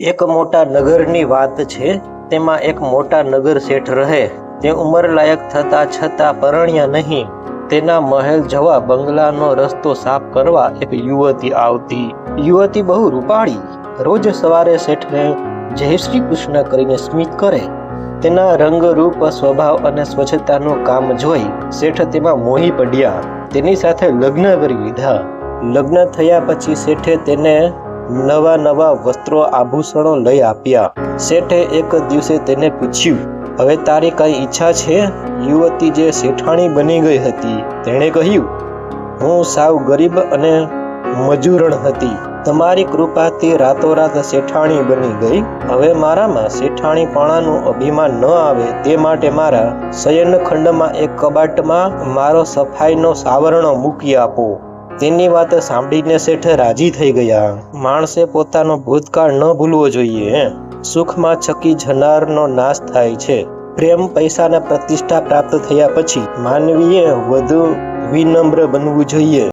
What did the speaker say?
એક મોટા નગરની વાત છે, તેમાં એક મોટા નગર શેઠ રહે. તે ઉંમરલાયક થતા છતાં પરણ્યા નહીં. તેના મહેલ જવા બંગલાનો રસ્તો સાફ કરવા એક યુવતી આવતી. યુવતી બહુ રૂપાળી. રોજ સવારે શેઠને જય શ્રી કૃષ્ણ કરીને સ્મિત કરે. તેના રંગ રૂપ સ્વભાવ અને સ્વચ્છતાનું કામ જોઈ શેઠ તેમાં મોહી પડ્યા. તેની સાથે લગ્ન કરી લીધા. લગ્ન થયા પછી શેઠે તેને નવા નવા વસ્ત્રો આભૂષણો લઈ આપ્યા. શેઠે એક દિવસે તેને પૂછ્યું, હવે તારી કઈ ઈચ્છા છે? યુવતી જે શેઠાણી બની ગઈ હતી. તેણે કહ્યું, હું સાવ ગરીબ અને મજૂરણ હતી. તમારી કૃપાથી રાતોરાત શેઠાણી બની ગઈ. હવે મારામાં શેઠાણીપણાનું અભિમાન ન આવે તે માટે મારા શયનખંડમાં એક કબાટમાં મારો સફાઈનો સાવરણો મૂકી આપો. તેની વાત સાંભળીને શેઠ રાજી થઈ ગયા. માણસે પોતાનો ભૂતકાળ ન ભૂલવો જોઈએ સુખમાં છકી જનારનો નાશ થાય છે. પ્રેમ પૈસા અને પ્રતિષ્ઠા પ્રાપ્ત થયા પછી માનવીએ વધુ વિનમ્ર બનવું જોઈએ.